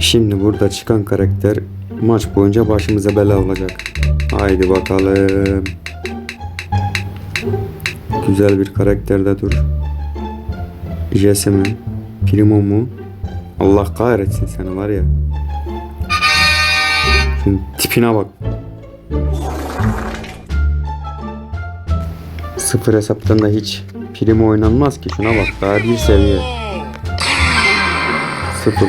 Şimdi burada çıkan karakter maç boyunca başımıza bela olacak. Haydi bakalım. Güzel bir karakterde dur. Jesse mi? Primo mu? Allah kahretsin seni var ya. Şunun tipine bak. Sıfır hesaptan da hiç Primo oynanmaz ki. Şuna bak daha bir seviye. Sıfır.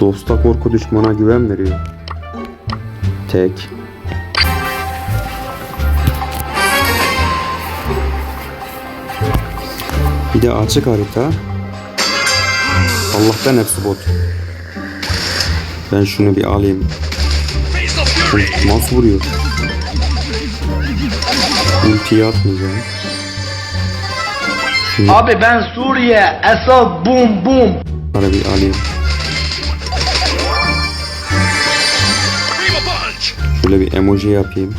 Dosta korku düşmana güven veriyor. Tek. Bir de açık harita. Allah'tan hepsi bot. Ben şunu bir alayım. Nasıl vuruyor? Ultiyi atmayacağım. Şunu Abi ben Suriye, Esad, bum bum. para bir alayım. Şöyle bir emoji yapayım.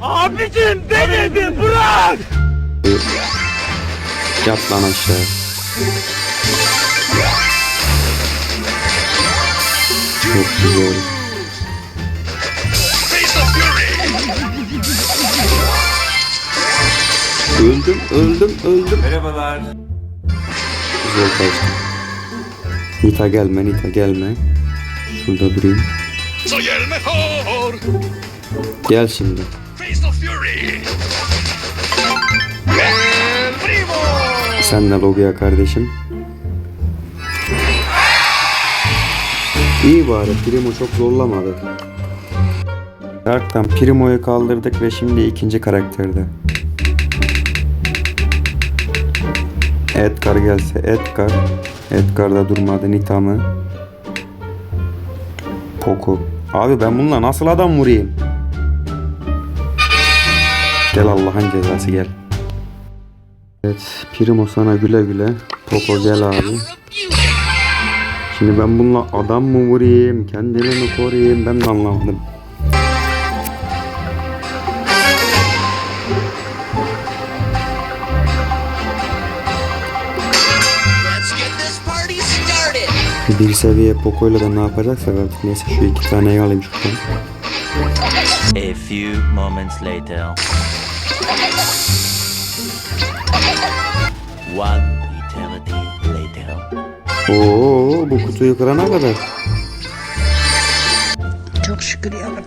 Abicim beni bir bırak! Yat lan aşağı. Çok güzel. Öldüm, öldüm, öldüm. Merhabalar. Güzel kaçtım. Nita gelme, Nita gelme. Şurada durayım. Soy el mejor. Gel şimdi. Face of Fury. El primo. Sen de lobiye kardeşim. İyi bari Primo çok zorlamadı. Dark'tan Primo'yu kaldırdık ve şimdi ikinci karakterde. Edgar gelse Edgar. Edgar da durmadı Nita Poco. Abi ben bununla nasıl adam vurayım? Gel Allah'ın cezası gel. Evet, Primo sana güle güle. Poco gel abi. Şimdi ben bununla adam mı vurayım, kendimi mi koruyayım ben de anlamadım. Bir seviye Poco'yla da ne yapacaksak artık neyse şu iki taneyi alayım şuradan. A few moments later. One eternity later. Oo bu kutuyu kırana kadar. Çok şükür yavrum.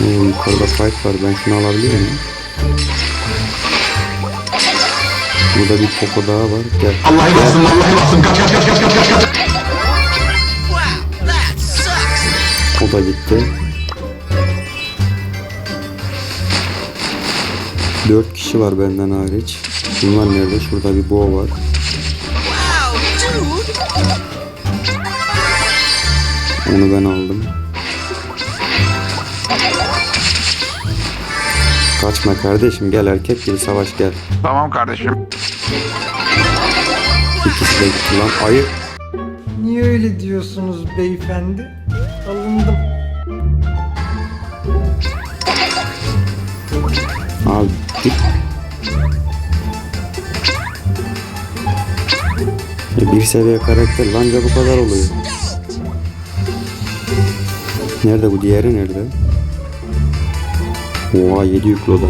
Oo, yukarıda fight var ben şunu alabilir miyim? Burada bir Poco daha var. Gel. Wow, that sucks. O da gitti. Dört kişi var benden hariç. Bunlar nerede? Şurada bir boğa var. Onu ben aldım. Kaçma kardeşim gel erkek gibi savaş gel. Tamam kardeşim. İkisi de gitti lan. Ayı. Niye öyle diyorsunuz beyefendi? Alındım. Abi bir seviye karakter lanca bu kadar oluyor. Nerede bu diğeri nerede? Oha 7 yüklü o da.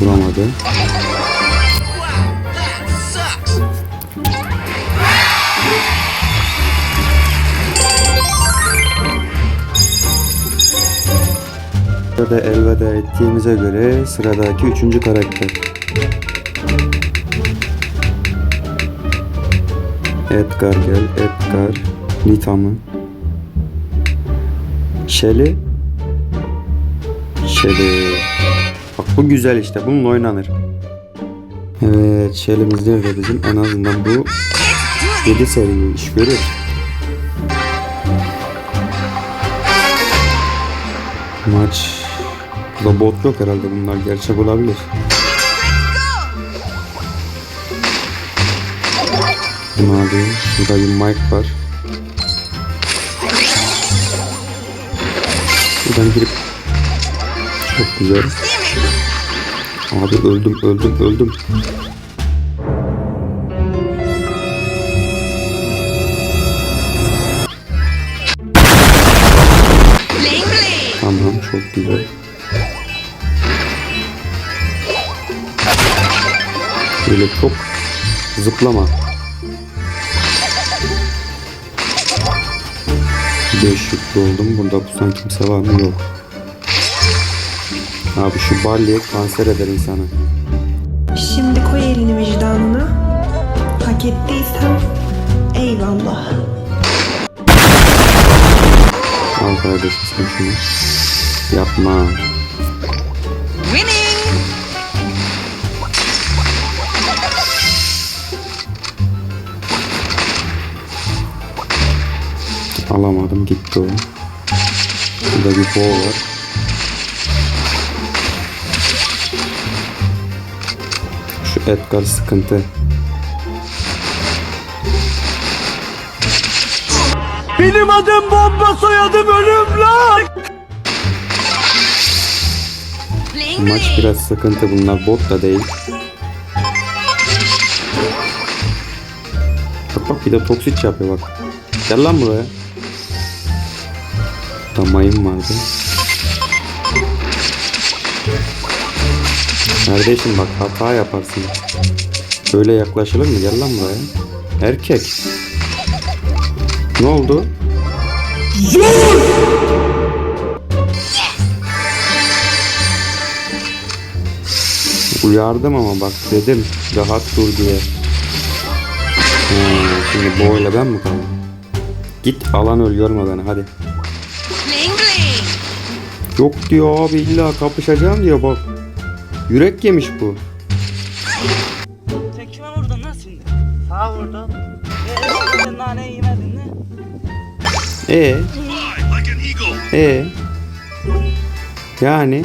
Duramadı. Burada elveda ettiğimize göre sıradaki üçüncü karakter. Edgar gel, Edgar. Nita mı? Shelly. Shelly. Bak bu güzel işte, bununla oynanır. Evet, Shelly'miz nerede bizim? En azından bu 7 seviye iş görür. Maç. Burada bot yok herhalde bunlar gerçek olabilir. Bunu alayım. Şurada bir mic var. Şuradan girip çok güzel. Abi öldüm öldüm öldüm. Tamam çok güzel. Böyle çok zıplama. 5 yüklü oldum. Burada pusan kimse var mı? Yok. Abi şu balya kanser eder insanı. Şimdi koy elini vicdanına. Hak ettiysen eyvallah. Al kardeşim sen şunu. Yapma. Alamadım gitti o. Burada bir boğa var. Şu Edgar sıkıntı. Benim adım bomba soyadım ölüm lan. Maç biraz sıkıntı bunlar bot da değil. Bak bak bir de toksit yapıyor bak. Gel lan buraya. Burada mayın vardı. Kardeşim bak hata yaparsın. Böyle yaklaşılır mı? Gel lan buraya. Erkek. Ne oldu? Uyardım ama bak dedim rahat dur diye. Ha, şimdi boyla ben mi kaldım? Git alan öl görme beni hadi. Yok diyor abi illa kapışacağım diyor bak. Yürek yemiş bu. Tek kime vurdun lan şimdi? Sağa vurdun. Eee sen naneyi yemedin mi? E Fly like an eagle. e yani